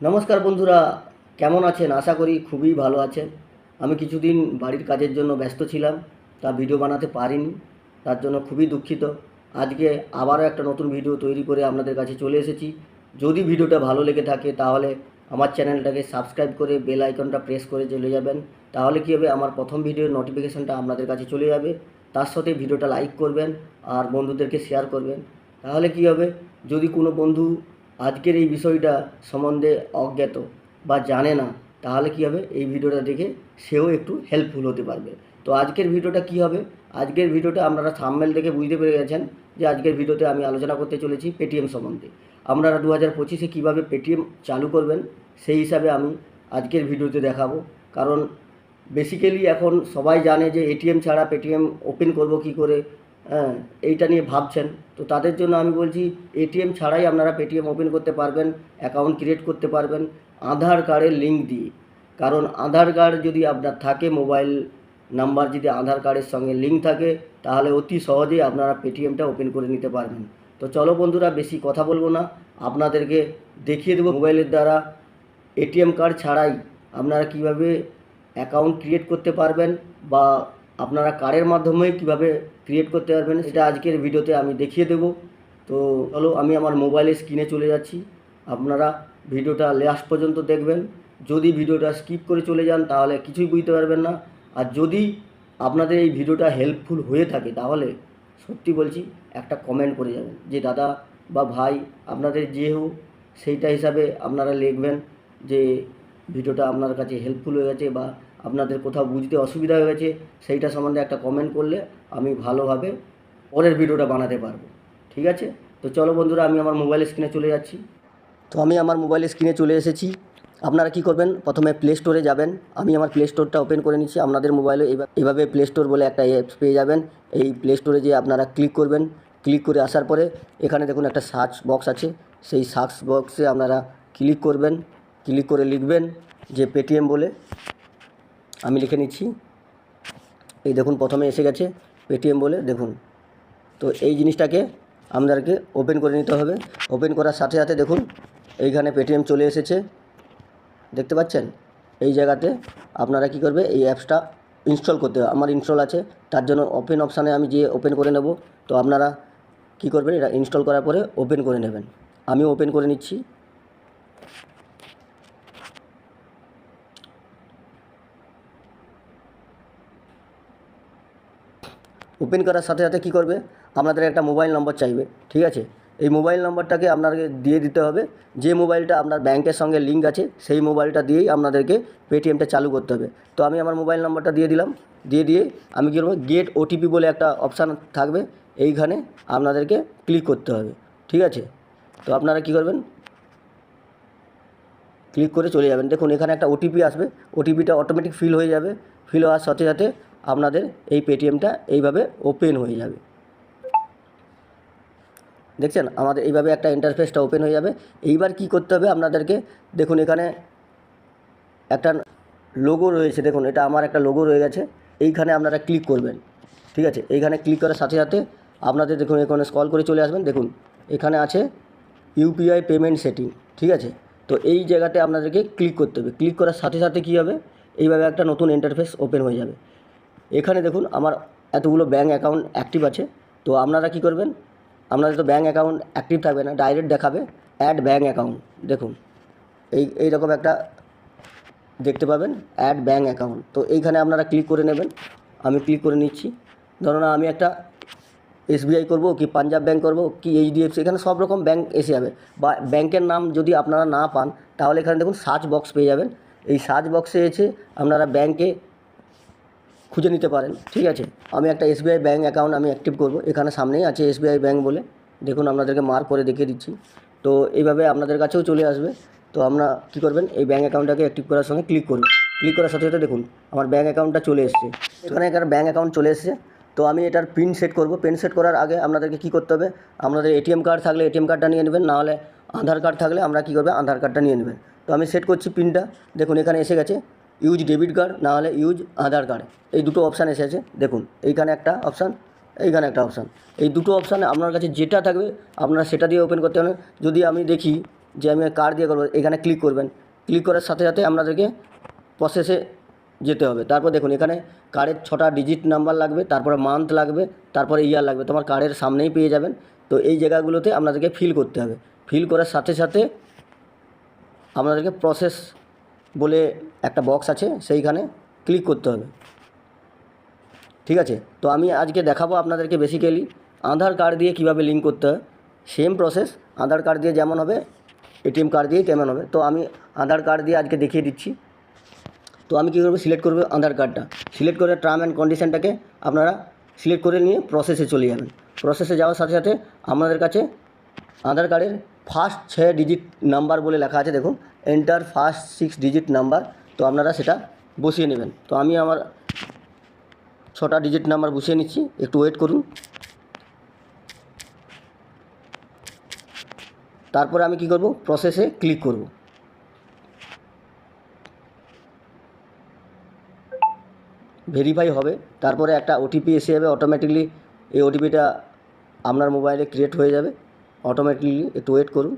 নমস্কার বন্ধুরা, কেমন আছেন? আশা করি খুবই ভালো আছেন। আমি কিছুদিন বাড়ির কাজের জন্য ব্যস্ত ছিলাম, তা ভিডিও বানাতে পারিনি, তার জন্য খুবই দুঃখিত। আজকে আবারও একটা নতুন ভিডিও তৈরি করে আপনাদের কাছে চলে এসেছি। যদি ভিডিওটা ভালো লেগে থাকে, তাহলে আমার চ্যানেলটাকে সাবস্ক্রাইব করে বেল আইকনটা প্রেস করে চলে যাবেন। তাহলে কী হবে? আমার প্রথম ভিডিওর নোটিফিকেশানটা আপনাদের কাছে চলে যাবে। তার সাথে ভিডিওটা লাইক করবেন আর বন্ধুদেরকে শেয়ার করবেন। তাহলে কী হবে? যদি কোনো বন্ধু আজকের এই বিষয়টা সম্বন্ধে অজ্ঞাত বা জানে না, তাহলে কী হবে? এই ভিডিওটা দেখে সেও একটু হেল্পফুল হতে পারবে। তো আজকের ভিডিওটা কী হবে? আজকের ভিডিওটা আপনারা থাম্বনেল দেখে বুঝতে পেরে গেছেন যে আজকের ভিডিওতে আমি আলোচনা করতে চলেছি পেটিএম সম্বন্ধে। আপনারা দু হাজার পঁচিশে কীভাবে পেটিএম চালু করবেন, সেই হিসাবে আমি আজকের ভিডিওতে দেখাবো। কারণ বেসিক্যালি এখন সবাই জানে যে এটিএম ছাড়া পেটিএম ওপেন করব কি করে হ্যাঁ এইটা নিয়ে ভাবছেন। তো তাদের জন্য আমি বলছি, এটিএম ছাড়াই আপনারা পেটিএম ওপেন করতে পারবেন, অ্যাকাউন্ট ক্রিয়েট করতে পারবেন, আধার কার্ডের লিঙ্ক দিয়ে। কারণ আধার কার্ড যদি আপনার থাকে, মোবাইল নাম্বার যদি আধার কার্ডের সঙ্গে লিঙ্ক থাকে, তাহলে অতি সহজেই আপনারা পেটিএমটা ওপেন করে নিতে পারবেন। তো চলো বন্ধুরা, বেশি কথা বলব না। আপনাদেরকে দেখিয়ে দেবো মোবাইলের দ্বারা। এটিএম কার্ড ছাড়াই আপনারা কীভাবে অ্যাকাউন্ট ক্রিয়েট করতে পারবেন বা আপনারা কার্ডের মাধ্যমে কীভাবে ক্রিয়েট করতে পারবেন সেটা আজকের ভিডিওতে আমি দেখিয়ে দেব। তো চলো আমি আমার মোবাইলে স্ক্রিনে চলে যাচ্ছি। আপনারা ভিডিওটা লাস্ট পর্যন্ত দেখবেন। যদি ভিডিওটা স্কিপ করে চলে যান তাহলে কিছুই বুঝতে পারবেন না। আর যদি আপনাদের এই ভিডিওটা হেল্পফুল হয়ে থাকে তাহলে সত্যি বলছি একটা কমেন্ট করে যাবেন যে, দাদা বা ভাই, আপনাদের যে হোক সেইটা হিসাবে আপনারা লিখবেন যে, ভিডিওটা আপনার কাছে হেল্পফুল হয়ে গেছে বা আপনাদের কোথাও বুঝতে অসুবিধা হয়ে গেছে, সেইটা সম্বন্ধে একটা কমেন্ট করলে আমি ভালোভাবে পরের ভিডিওটা বানাতে পারব। ঠিক আছে? তো চলো বন্ধুরা, আমি আমার মোবাইল স্ক্রিনে চলে যাচ্ছি। তো আমি আমার মোবাইল স্ক্রিনে চলে এসেছি। আপনারা কি করবেন? প্রথমে প্লে স্টোরে যাবেন। আমি আমার প্লে স্টোরটা ওপেন করে নিচ্ছি। আপনাদের মোবাইলে এভা- এভাবে প্লে স্টোর বলে একটা অ্যাপস পেয়ে যাবেন। এই প্লে স্টোরে যে আপনারা ক্লিক করবেন। ক্লিক করে আসার পরে এখানে দেখুন একটা সার্চ বক্স আছে। সেই সার্চ বক্সে আপনারা ক্লিক করবেন। ক্লিক করে লিখবেন যে পেটিএম বলে। আমি লিখে নিচ্ছি। এই দেখুন, প্রথমে এসে গেছে পেটিএম বলে, দেখুন। তো এই জিনিসটাকে আপনাদেরকে ওপেন করে নিতে হবে। ওপেন করার সাথে সাথে দেখুন, এইখানে পেটিএম চলে এসেছে। দেখতে পাচ্ছেন? এই জায়গাতে আপনারা কি করবে, এই অ্যাপসটা ইনস্টল করতে হবে। আমার ইনস্টল আছে, তার জন্য ওপেন অপশানে আমি যে ওপেন করে নেব, তো আপনারা কি করবেন, এটা ইনস্টল করার পরে ওপেন করে নেবেন। আমি ওপেন করে নিচ্ছি। ওপেন করার সাথে সাথে কী করবে? আপনাদের একটা মোবাইল নম্বর চাইবে, ঠিক আছে? এই মোবাইল নম্বরটাকে আপনাকে দিয়ে দিতে হবে। যে মোবাইলটা আপনার ব্যাংকের সঙ্গে লিঙ্ক আছে, সেই মোবাইলটা দিয়েই আপনাদেরকে পেটিএমটা চালু করতে হবে। তো আমি আমার মোবাইল নম্বরটা দিয়ে দিলাম। দিয়ে দিয়ে আমি কী করব? গেট ওটিপি বলে একটা অপশান থাকবে, এইখানে আপনাদেরকে ক্লিক করতে হবে, ঠিক আছে? তো আপনারা কী করবেন? ক্লিক করে চলে যাবেন। দেখুন, এখানে একটা ওটিপি আসবে। ওটিপিটা অটোমেটিক ফিল হয়ে যাবে। ফিল হওয়ার সাথে সাথে আপনাদের এই পেটিএমটা এইভাবে ওপেন হয়ে যাবে। দেখছেন? আমাদের এইভাবে একটা ইন্টারফেসটা ওপেন হয়ে যাবে। এইবার কি করতে হবে আপনাদেরকে? দেখুন, এখানে একটা লোগো রয়েছে। দেখুন, এটা আমার একটা লোগো রয়ে গেছে। এইখানে আপনারা ক্লিক করবেন। ঠিক আছে? এইখানে ক্লিক করার সাথে সাথে আপনাদের দেখুন, এখানে স্কল করে চলে আসবেন। দেখুন, এখানে আছে ইউপিআই পেমেন্ট সেটিং ঠিক আছে? তো এই জায়গাতে আপনাদেরকে ক্লিক করতে হবে। ক্লিক করার সাথে সাথে কী হবে? এইভাবে একটা নতুন ইন্টারফেস ওপেন হয়ে যাবে। এখানে দেখুন আমার এতগুলো ব্যাঙ্ক অ্যাকাউন্ট অ্যাক্টিভ আছে। তো আপনারা কি করবেন? আপনাদের তো ব্যাঙ্ক অ্যাকাউন্ট অ্যাক্টিভ থাকবে না ডাইরেক্ট দেখাবে অ্যাড ব্যাঙ্ক অ্যাকাউন্ট দেখুন, এই, এইরকম একটা দেখতে পাবেন অ্যাড ব্যাঙ্ক অ্যাকাউন্ট তো এইখানে আপনারা ক্লিক করে নেবেন। আমি ক্লিক করে নিচ্ছি। ধরুন আমি একটা এসবিআই করব, কি পাঞ্জাব ব্যাঙ্ক করব, কি এইচডিএফসি এখানে সব রকম ব্যাঙ্ক এসে যাবে। বা ব্যাংকের নাম যদি আপনারা না পান, তাহলে এখানে দেখুন সার্চ বক্স পেয়ে যাবেন। এই সার্চ বক্সে এসে আপনারা ব্যাংকে খুঁজে নিতে পারেন। ঠিক আছে? আমি একটা এসবিআই ব্যাঙ্ক অ্যাকাউন্ট আমি অ্যাক্টিভ করব। এখানে সামনেই আছে এসবিআই ব্যাঙ্ক বলে। দেখুন, আপনাদেরকে মার্ক করে দেখিয়ে দিচ্ছি। তো এইভাবে আপনাদের কাছেও চলে আসবে। তো আমরা কী করবেন? এই ব্যাঙ্ক অ্যাকাউন্টটাকে অ্যাক্টিভ করার সঙ্গে ক্লিক করুন ক্লিক করার সাথে সাথে দেখুন, আমার ব্যাঙ্ক অ্যাকাউন্টটা চলে এসছে। এখানে একটা ব্যাঙ্ক অ্যাকাউন্ট চলে এসছে। তো আমি এটার পিন সেট করব। পিন সেট করার আগে আপনাদেরকে কী করতে হবে? আপনাদের এটিএম কার্ড থাকলে এটিএম কার্ডটা নিয়ে নেবেন। নাহলে আধার কার্ড থাকলে আমরা কী করবে? আধার কার্ডটা নিয়ে নেবেন। তো আমি সেট করছি পিনটা দেখুন, এখানে এসে গেছে। ইউজ ডেবিট কার্ড না হলে ইউজ আধার কার্ড এই দুটো অপশান এসেছে, দেখুন, এইখানে একটা অপশান এইখানে একটা অপশান এই দুটো অপশানে আপনার কাছে যেটা থাকবে, আপনারা সেটা দিয়ে ওপেন করতে পারেন যদি আমি দেখি যে আমি কার্ড দিয়ে করব, এখানে ক্লিক করবেন। ক্লিক করার সাথে সাথে আপনাদেরকে প্রসেসে যেতে হবে। তারপর দেখুন, এখানে কার্ডের ছটা ডিজিট নাম্বার লাগবে, তারপরে মান্থ লাগবে, তারপরে ইয়ার লাগবে। তোমার কার্ডের সামনেই পেয়ে যাবেন। তো এই জায়গাগুলোতে আপনাদেরকে ফিল করতে হবে। ফিল করার সাথে সাথে আপনাদেরকে প্রসেস বলে একটা বক্স আছে, সেইখানে ক্লিক করতে হবে। ঠিক আছে? তো আমি আজকে দেখাবো আপনাদেরকে বেসিক্যালি আধার কার্ড দিয়ে কীভাবে লিঙ্ক করতে হয়। সেম প্রসেস আধার কার্ড দিয়ে যেমন হবে এটিএম কার্ড দিয়ে তেমন হবে। তো আমি আধার কার্ড দিয়ে আজকে দেখিয়ে দিচ্ছি। তো আমি কী করব? সিলেক্ট করব আধার কার্ডটা সিলেক্ট করে টার্ম অ্যান্ড কন্ডিশনটাকে আপনারা সিলেক্ট করে নিয়ে প্রসেসে চলে যাবেন। প্রসেসে যাওয়ার সাথে সাথে আপনাদের কাছে আধার কার্ডের ফার্স্ট ছ ডিজিট নাম্বার বলে লেখা আছে, দেখুন। Enter first six digit number. তো আপনারা সেটা বসিয়ে নেবেন। তো আমি আমার ছটা ডিজিট নাম্বার বসিয়ে নিচ্ছি। একটু ওয়েট করুন। তারপরে আমি কি করব? প্রসেসে ক্লিক করব। ভেরিফাই হবে। তারপরে একটা ওটিপি এসে যাবে। অটোমেটিকলি এই ওটিপিটা আপনার মোবাইলে ক্রিয়েট হয়ে যাবে। অটোমেটিকলি একটু ওয়েট করুন।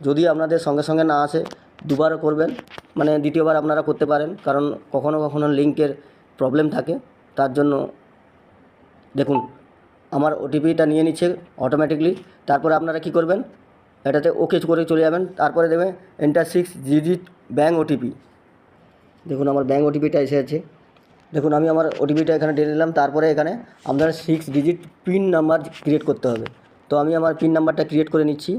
যদি আপনাদের সঙ্গে সঙ্গে না আসে, দুবারও করবেন। মানে দ্বিতীয়বার আপনারা করতে পারেন, কারণ কখনো কখনো লিঙ্কের প্রবলেম থাকে। তার জন্য দেখুন, আমার ওটিপিটা নিয়ে নিচ্ছে অটোমেটিকলি তারপরে আপনারা কি করবেন? এটাতে ওকে করে চলে যাবেন। তারপরে দেবে enter six digit bank OTP দেখুন, আমার ব্যাঙ্ক ওটিপিটা এসে আছে। দেখুন, আমি আমার ওটিপিটা এখানে দিয়ে দিলাম। তারপরে এখানে আপনার six digit PIN number create করতে হবে। তো আমি আমার পিন নাম্বারটা ক্রিয়েট করে নিচ্ছি।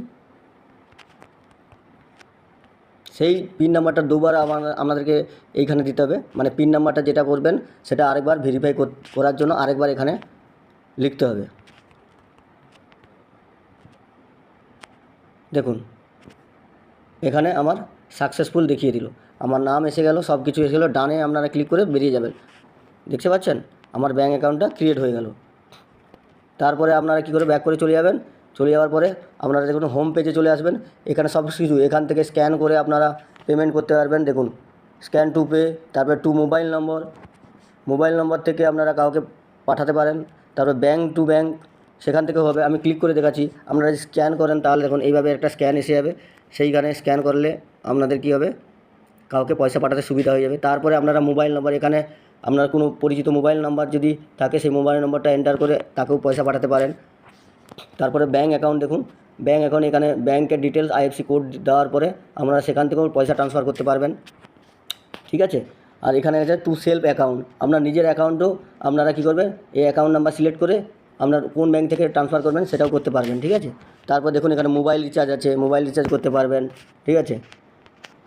সেই পিন নাম্বারটা দুবার আমার আপনাদেরকে এইখানে দিতে হবে। মানে পিন নাম্বারটা যেটা করবেন, সেটা আরেকবার ভেরিফাই করার জন্য আরেকবার এখানে লিখতে হবে। দেখুন, এখানে আমার সাকসেসফুল দেখিয়ে দিল। আমার নাম এসে গেল সব কিছু এসে গেলো, ডানে আপনারা ক্লিক করে বেরিয়ে যাবেন। দেখতে পাচ্ছেন? আমার ব্যাঙ্ক অ্যাকাউন্টটা ক্রিয়েট হয়ে গেল। তারপরে আপনারা কী করে ব্যাক করে চলে যাবেন? চলে যাওয়ার পরে আপনারা দেখুন হোম পেজে চলে আসবেন। এখানে সব কিছু, এখান থেকে স্ক্যান করে আপনারা পেমেন্ট করতে পারবেন। দেখুন স্ক্যান টু পে তারপরে to mobile number mobile number থেকে আপনারা কাউকে পাঠাতে পারেন। তারপর ব্যাঙ্ক টু ব্যাঙ্ক সেখান থেকে হবে। আমি ক্লিক করে দেখাচ্ছি। আপনারা যদি স্ক্যান করেন, তাহলে দেখুন এইভাবে একটা স্ক্যান এসে যাবে। সেইখানে স্ক্যান করলে আপনাদের কী হবে? কাউকে পয়সা পাঠাতে সুবিধা হয়ে যাবে। তারপরে আপনারা মোবাইল নম্বর এখানে আপনার কোনো পরিচিত মোবাইল নাম্বার যদি থাকে, সেই মোবাইল নম্বরটা এন্টার করে তাকেও পয়সা পাঠাতে পারেন। তারপরে ব্যাঙ্ক অ্যাকাউন্ট দেখুন। ব্যাঙ্ক অ্যাকাউন্ট এখানে ব্যাঙ্কের ডিটেলস আইএফসি কোড দেওয়ার পরে আপনারা সেখান থেকেও পয়সা ট্রান্সফার করতে পারবেন। ঠিক আছে? আর এখানে আছে টু সেলফ অ্যাকাউন্ট আপনার নিজের অ্যাকাউন্টও আপনারা কী করবেন এই অ্যাকাউন্ট নাম্বার সিলেক্ট করে আপনার কোন ব্যাঙ্ক থেকে ট্রান্সফার করবেন সেটাও করতে পারবেন। ঠিক আছে? তারপর দেখুন এখানে মোবাইল রিচার্জ আছে মোবাইল রিচার্জ করতে পারবেন। ঠিক আছে?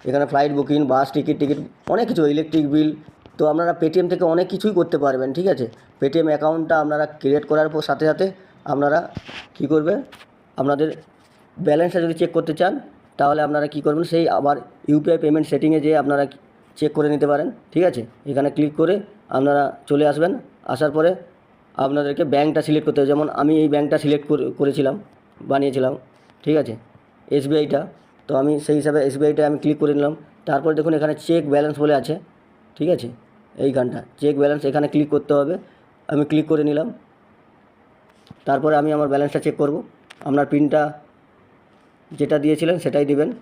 এখানে flight booking bus ticket ticket অনেক কিছু ইলেকট্রিক বিল তো আপনারা পেটিএম থেকে অনেক কিছুই করতে পারবেন, ঠিক আছে? পেটিএম অ্যাকাউন্টটা আপনারা ক্রিয়েট করার পর সাথে সাথে আপনারা কী করবেন? আপনাদের ব্যালেন্সটা যদি চেক করতে চান, তাহলে আপনারা কী করবেন? সেই আবার ইউপিআই পেমেন্ট সেটিংয়ে যেয়ে আপনারা চেক করে নিতে পারেন, ঠিক আছে? এখানে ক্লিক করে আপনারা চলে আসবেন, আসার পরে আপনাদেরকে ব্যাঙ্কটা সিলেক্ট করতে হবে। যেমন আমি এই ব্যাঙ্কটা সিলেক্ট করেছিলাম, বানিয়েছিলাম, ঠিক আছে? এসবিআইটা তো আমি সেই হিসাবে এসবিআইটা আমি ক্লিক করে নিলাম। তারপর দেখুন এখানে চেক ব্যালেন্স বলে আছে, ঠিক আছে? এইখানটা চেক ব্যালেন্স এখানে ক্লিক করতে হবে। আমি ক্লিক করে নিলাম। তারপরে আমি আমার ব্যালেন্সটা চেক করব। আপনার পিনটা যেটা দিয়েছিলেন সেটাই দিবেন।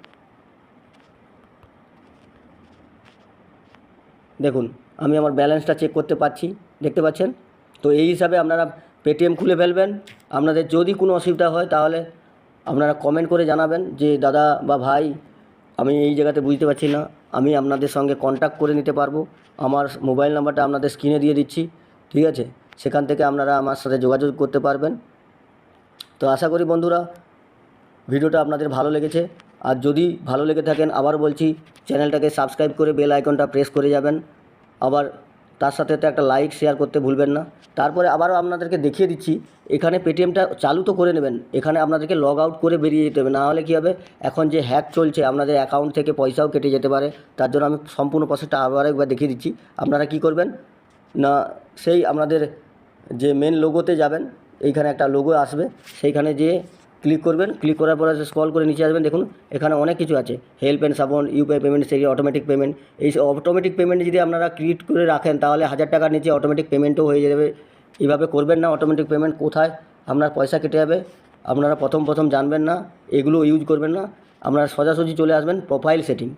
দেখুন, আমি আমার ব্যালেন্সটা চেক করতে পারছি। দেখতে পাচ্ছেন? তো এই হিসাবে আপনারা পেটিএম খুলে ফেলবেন। আপনাদের যদি কোনো অসুবিধা হয় তাহলে আপনারা কমেন্ট করে জানাবেন যে, দাদা বা ভাই, আমি এই জায়গাতে বুঝতে পারছি না। আমি আপনাদের সঙ্গে কন্ট্যাক্ট করে নিতে পারব। আমার মোবাইল নাম্বারটা আপনাদের স্ক্রিনে দিয়ে দিচ্ছি, ঠিক আছে? সেখান থেকে আপনারা আমার সাথে যোগাযোগ করতে পারবেন। তো আশা করি বন্ধুরা, ভিডিওটা আপনাদের ভালো লেগেছে। আর যদি ভালো লেগে থাকেন, আবার বলছি চ্যানেলটাকে সাবস্ক্রাইব করে বেল আইকনটা প্রেস করে যাবেন। আবার তার সাথে তো একটা লাইক শেয়ার করতে ভুলবেন না। তারপরে আবারও আপনাদেরকে দেখিয়ে দিচ্ছি, এখানে পেটিএমটা চালু তো করে নেবেন, এখানে আপনাদেরকে লগ আউট করে বেরিয়ে যেতে হবে। না হলে কী হবে, এখন যে হ্যাক চলছে, আপনাদের অ্যাকাউন্ট থেকে পয়সাও কেটে যেতে পারে। তার জন্য আমি সম্পূর্ণ প্রসেসটা আবার একবার দেখিয়ে দিচ্ছি, আপনারা কি করবেন? না, সেই আপনাদের যে মেন লোগোতে যাবেন, এইখানে একটা লোগো আসবে, সেইখানে যেয়ে ক্লিক করবেন ক্লিক করার পরে স্ক্রল করে নিচে আসবেন। দেখুন, এখানে অনেক কিছু আছে। Help and support UPI payment সেই অটোমেটিক পেমেন্ট এই অটোমেটিক পেমেন্ট যদি আপনারা ক্রিয়েট করে রাখেন, তাহলে হাজার টাকার নিচে অটোমেটিক পেমেন্টও হয়ে যাবে। এইভাবে করবেন না অটোমেটিক পেমেন্ট কোথায়? আপনার পয়সা কেটে যাবে। আপনারা প্রথম প্রথম জানবেন না, এগুলো ইউজ করবেন না। আপনারা সোজাসুজি চলে আসবেন প্রোফাইল সেটিং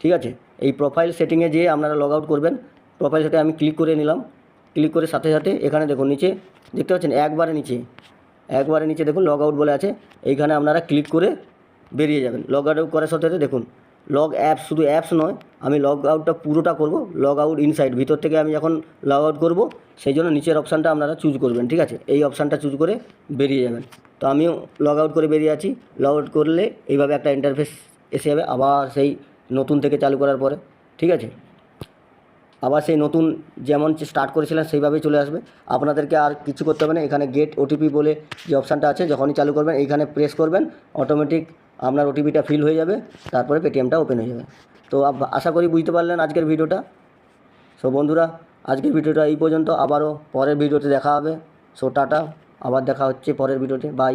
ঠিক আছে? এই প্রোফাইল সেটিংয়ে যেয়ে আপনারা লগ আউট করবেন প্রোফাইল সেটে আমি ক্লিক করে নিলাম। ক্লিক করে সাথে সাথে এখানে দেখুন, নিচে দেখতে পাচ্ছেন, একবারে নিচে। একবারে নিচে দেখুন লগ আউট বলে আছে। এইখানে আপনারা ক্লিক করে বেরিয়ে যাবেন। লগ আউট করার সাথে দেখুন লগ অ্যাপস শুধু অ্যাপস নয়, আমি লগ আউটটা পুরোটা করব লগ আউট ইনসাইড ভিতর থেকে আমি যখন লগ আউট করব, সেই জন্য নিচের অপশানটা আপনারা চুজ করবেন, ঠিক আছে? এই অপশানটা চুজ করে বেরিয়ে যাবেন। তো আমিও লগ আউট করে বেরিয়ে আছি। লগ আউট করলে এইভাবে একটা ইন্টারফেস এসে যাবে, আবার সেই নতুন থেকে চালু করার পরে, ঠিক আছে? আবার সেই নতুন যেমন স্টার্ট করেছিলেন সেইভাবেই চলে আসবে। আপনাদেরকে আর কিছু করতে হবে না, এখানে গেট ওটিপি বলে যে অপশানটা আছে, যখনই চালু করবেন, এইখানে প্রেস করবেন অটোমেটিক আপনার ওটিপিটা ফিল হয়ে যাবে, তারপরে পেটিএমটা ওপেন হয়ে যাবে। তো আশা করি বুঝতে পারলেন আজকের ভিডিওটা। সো বন্ধুরা, আজকের ভিডিওটা এই পর্যন্ত, আবারও পরের ভিডিওতে দেখা হবে। সো টাটা, আবার দেখা হচ্ছে পরের ভিডিওতে। বাই